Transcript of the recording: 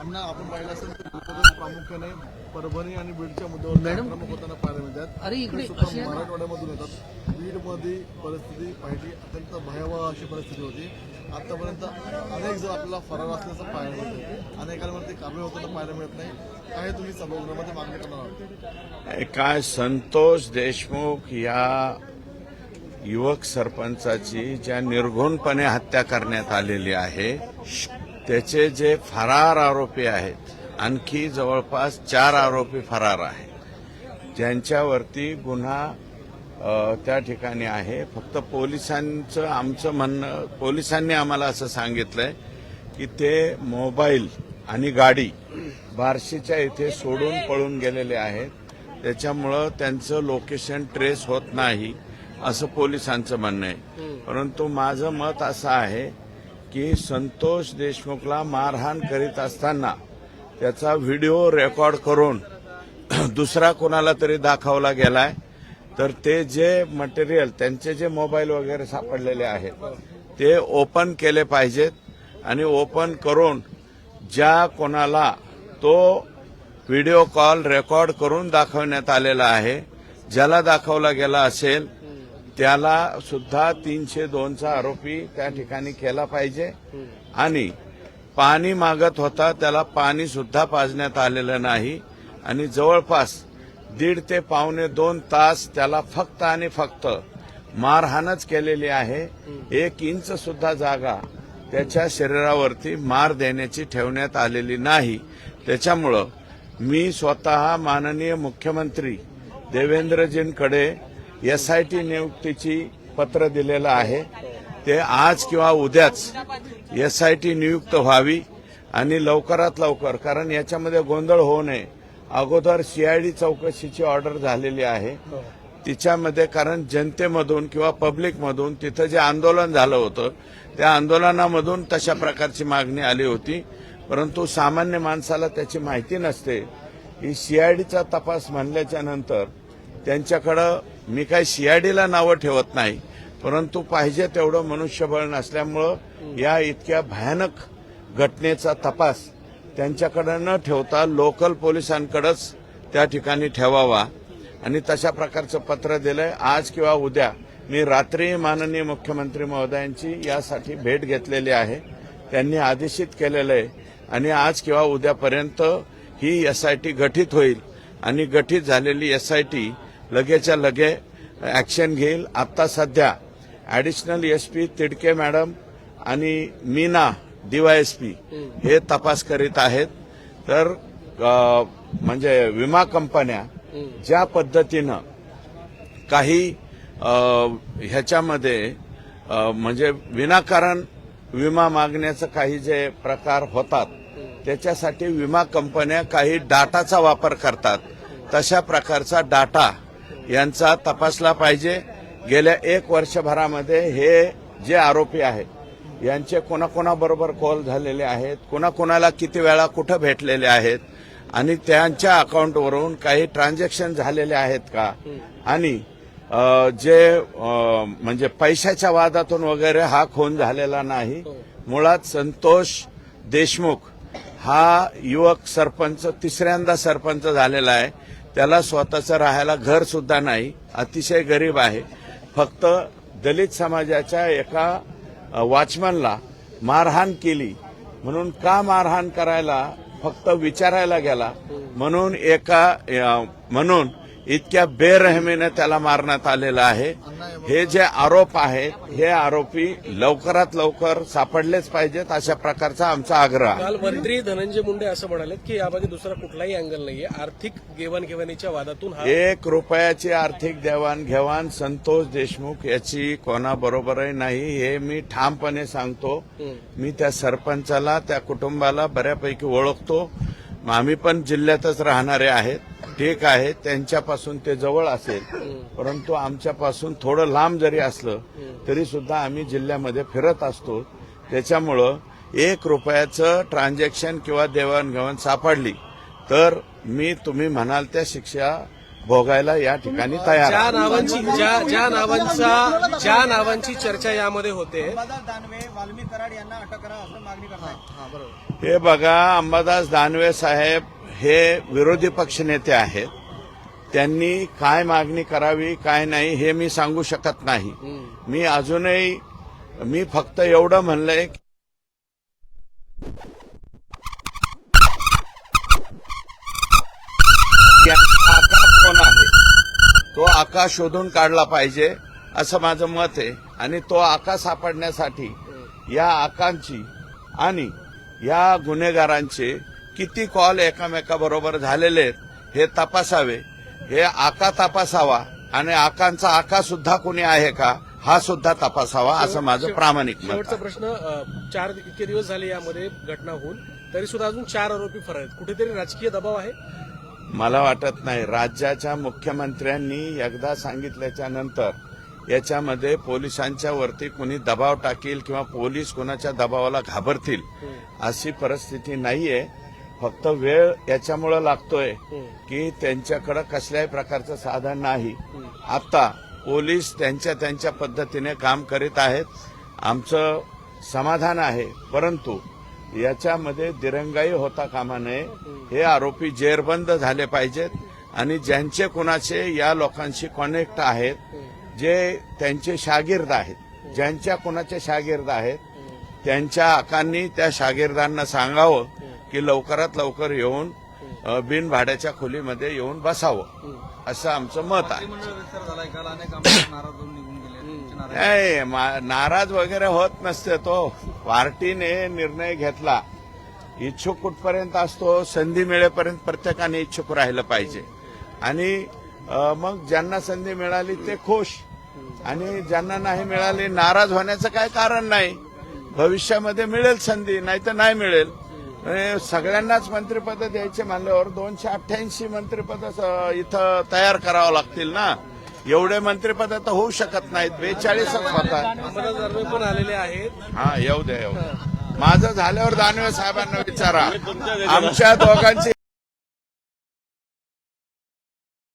अण्णा आपण पाहिलं असेल प्रामुख्याने परभणी आणि बीडच्या मुद्द्यावर आक्रमक होताना पाहायला मिळतात. अरे इकडे. मराठवाड्यामधून येतात. बीडमध्ये परिस्थिती पाहिली अत्यंत भयावह अशी परिस्थिती होती. आतापर्यंत अनेक जण आपल्याला फरार असल्याचं पाहायला मिळतं अनेकांवरती कारवाई होताना पाहायला मिळत नाही. काय तुम्ही सभागृहामध्ये मागणी करणार आहात? काय संतोष देशमुख या युवक सरपंचाची ज्या निर्घुणपणे हत्या करण्यात आलेली आहे त्याचे जे फरार आरोपी आहेत आणखी जवळपास चार आरोपी फरार आहेत. ज्यांच्यावरती गुन्हा त्या ठिकाणी आहे. फक्त पोलिसांचं आमचं म्हणणं पोलिसांनी आम्हाला असं सांगितलंय की ते मोबाईल आणि गाडी बार्शीच्या इथे सोडून पळून गेलेले आहेत. त्याच्यामुळं त्यांचं लोकेशन ट्रेस होत नाही असं पोलिसांचं म्हणणं आहे. परंतु माझं मत असं आहे की संतोष देशमुखला मारहाण करीत असताना त्याचा व्हिडिओ रेकॉर्ड करून दुसरा कोणाला तरी दाखवला गेलाय. तर ते जे मटेरियल त्यांचे जे मोबाईल वगैरे सापडलेले आहेत ते ओपन केले पाहिजेत आणि ओपन करून ज्या कोणाला तो व्हिडिओ कॉल रेकॉर्ड करून दाखवण्यात आलेला आहे ज्याला दाखवला गेला असेल त्याला सुद्धा तीनशे दोनचा आरोपी त्या ठिकाणी केला पाहिजे. आणि पाणी मागत होता त्याला पाणी सुद्धा पाजण्यात आलेलं नाही. आणि जवळपास दीड ते पावणे दोन तास त्याला फक्त आणि फक्त मारहाणच केलेली आहे. एक इंच सुद्धा जागा त्याच्या शरीरावरती मार देण्याची ठेवण्यात आलेली नाही. त्याच्यामुळं मी स्वतः माननीय मुख्यमंत्री देवेंद्रजींकडे एस आय टी नियुक्तीची पत्र दिलेलं आहे. ते आज किंवा उद्याच एस आय टी नियुक्त व्हावी आणि लवकरात लवकर कारण याच्यामध्ये गोंधळ होऊ नये. अगोदर सीआयडी चौकशीची ऑर्डर झालेली आहे. तिच्यामध्ये कारण जनतेमधून किंवा पब्लिकमधून तिथं जे आंदोलन झालं होतं त्या आंदोलनामधून तशा प्रकारची मागणी आली होती. परंतु सामान्य माणसाला त्याची माहिती नसते. ही सीआयडीचा तपास म्हणल्याच्या नंतर त्यांच्याकडं मी काही सीआयडीला नावं ठेवत नाही परंतु पाहिजे तेवढं मनुष्यबळ नसल्यामुळं या इतक्या भयानक घटनेचा तपास त्यांच्याकडे न ठेवता लोकल पोलिसांकडेच त्या ठिकाणी ठेवावा. आणि तशा प्रकारचं पत्र दिलंय. आज किंवा उद्या मी रात्री माननीय मुख्यमंत्री महोदयांची यासाठी भेट घेतलेली आहे. त्यांनी आदेशित केलेलं आहे. आणि आज किंवा उद्यापर्यंत ही एसआयटी गठीत होईल. आणि गठीत झालेली एसआयटी लगेच्या लगे ऍक्शन घेईल. आता सध्या ऍडिशनल एसपी तिडके मॅडम आणि मीना डीवायएसपी हे तपास करीत आहेत. तर म्हणजे विमा कंपन्या ज्या पद्धतीनं काही ह्याच्यामध्ये म्हणजे विनाकारण विमा मागण्याचं काही जे प्रकार होतात त्याच्यासाठी विमा कंपन्या काही डाटाचा वापर करतात. तशा प्रकारचा डाटा यांचा तपासला पाहिजे. गेल्या एक वर्षभरामध्ये हे जे आरोपी आहेत यांचे कोणाकोणाबरोबर कॉल झालेले आहेत कोणाकोणाला किती वेळा कुठं भेटलेले आहेत आणि त्यांच्या अकाउंटवरून काही ट्रान्झॅक्शन झालेले आहेत का? आणि जे म्हणजे पैशाच्या वादातून वगैरे हा खून झालेला नाही. मुळात संतोष देशमुख हा युवक सरपंच तिसऱ्यांदा सरपंच झालेला आहे. त्याला स्वतःचं राहायला घर सुद्धा नाही. अतिशय गरीब आहे. फक्त दलित समाजाच्या एका वॉचमनला मारहाण केली. म्हणून का मारहाण करायला फक्त विचारायला गेला? म्हणून एका म्हणून इतक्या बेरहमीने त्याला मारण्यात आलेलं आहे. हे जे आरोप आहेत हे आरोपी लवकरात लवकर सापडलेच पाहिजेत अशा प्रकारचा आमचा आग्रह. काल मंत्री धनंजय मुंडे असं म्हणाले की यामागे दुसरा कुठलाही अँगल नाहीये. आर्थिक देवाणघेवाणीच्या वादातून हा एक रुपयाची आर्थिक देवाणघेवाण संतोष देशमुख याची कोणाबरोबरही नाही. हे मी ठामपणे सांगतो. मी त्या सरपंचाला त्या कुटुंबाला बऱ्यापैकी ओळखतो. आम्ही पण जिल्ह्यातच राहणारे आहेत. ठीक आहे त्यांच्यापासून ते जवळ असेल परंतु आमच्यापासून थोडं लांब जरी असलं तरी सुद्धा आम्ही जिल्ह्यामध्ये फिरत असतो. त्याच्यामुळं एक रुपयाचं ट्रान्झॅक्शन किंवा देवाणघेवाण सापडली तर मी तुम्ही म्हणाल त्या शिक्षा भोगायला या ठिकाणी तयार ज्या. नावांची ज्या ज्या नावांचा ज्या नावांची चर्चा यामध्ये होते. अंबादास दानवे वाल्मिक कराड यांना अटक करा असं मागणी करतायत बरोबर. हे बघा अंबादास दानवे साहेब हे विरोधी पक्षनेते आहेत. त्यांनी काय मागणी करावी काय नाही हे मी सांगू शकत नाही. मी अजूनही मी फक्त एवढं म्हणलंय कोण आहे तो आका शोधून काढला पाहिजे असं माझं मत आहे. आणि तो आका सापडण्यासाठी या आकांची आणि या गुन्हेगारांचे किती कॉल एकामेकाबरोबर झालेले आहेत हे तपासावे. हे आका तपासावा आणि आकांचा आका सुद्धा कोणी आहे का हा सुद्धा तपासावा असं माझं प्रामाणिक मत शेवटचा. प्रश्न अ, चार इतके दिवस झाले यामध्ये घटना होऊन तरी सुद्धा अजून चार आरोपी फरार आहेत. कुठेतरी राजकीय दबाव आहे? मला वाटत नाही. राज्याच्या मुख्यमंत्र्यांनी एकदा सांगितल्याच्या नंतर याच्यामध्ये पोलिसांच्या वरती कुणी दबाव टाकील किंवा पोलीस कोणाच्या दबावाला घाबरतील अशी परिस्थिती नाहीये. फक्त वेळ याच्यामुळं लागतोय की त्यांच्याकडे कसल्याही प्रकारचं साधन नाही. आता पोलीस त्यांच्या त्यांच्या पद्धतीने काम करीत आहेत. आमचं समाधान आहे. परंतु याच्यामध्ये दिरंगाई होता कामा नये. हे आरोपी जेरबंद झाले पाहिजेत. आणि ज्यांचे कोणाचे या लोकांशी कनेक्ट आहेत जे त्यांचे शागिर्द आहेत. ज्यांच्या कोणाचे शागिर्द आहेत त्यांच्या आकांनी त्या शागिर्दांना सांगावं. की लवकरात लवकर येऊन अ, बिनभाड्याच्या खोलीमध्ये येऊन बसावं. असं आमचं मत आहे. नाही मा- नाराज वगैरे होत नसते तो. पार्टीने निर्णय घेतला. इच्छुक कुठपर्यंत असतो संधी मिळेपर्यंत प्रत्येकाने इच्छुक राहिलं पाहिजे. आणि मग ज्यांना संधी मिळाली ते खुश. आणि ज्यांना नाही मिळाली नाराज होण्याचं काय कारण नाही. भविष्यामध्ये मिळेल संधी नाही तर नाही मिळेल. सगळ्यांनाच मंत्रिपद द्यायचे म्हणल्यावर दोनशे अठ्ठ्याऐंशी मंत्रिपद इथं तयार करावं लागतील ना? एवढे मंत्रिपद तर होऊ शकत नाहीत. बेचाळीसच होतात. पण आलेले आहेत. हा येऊ द्या येऊ माझं झाल्यावर दानवे साहेबांना विचारा. आमच्या दोघांची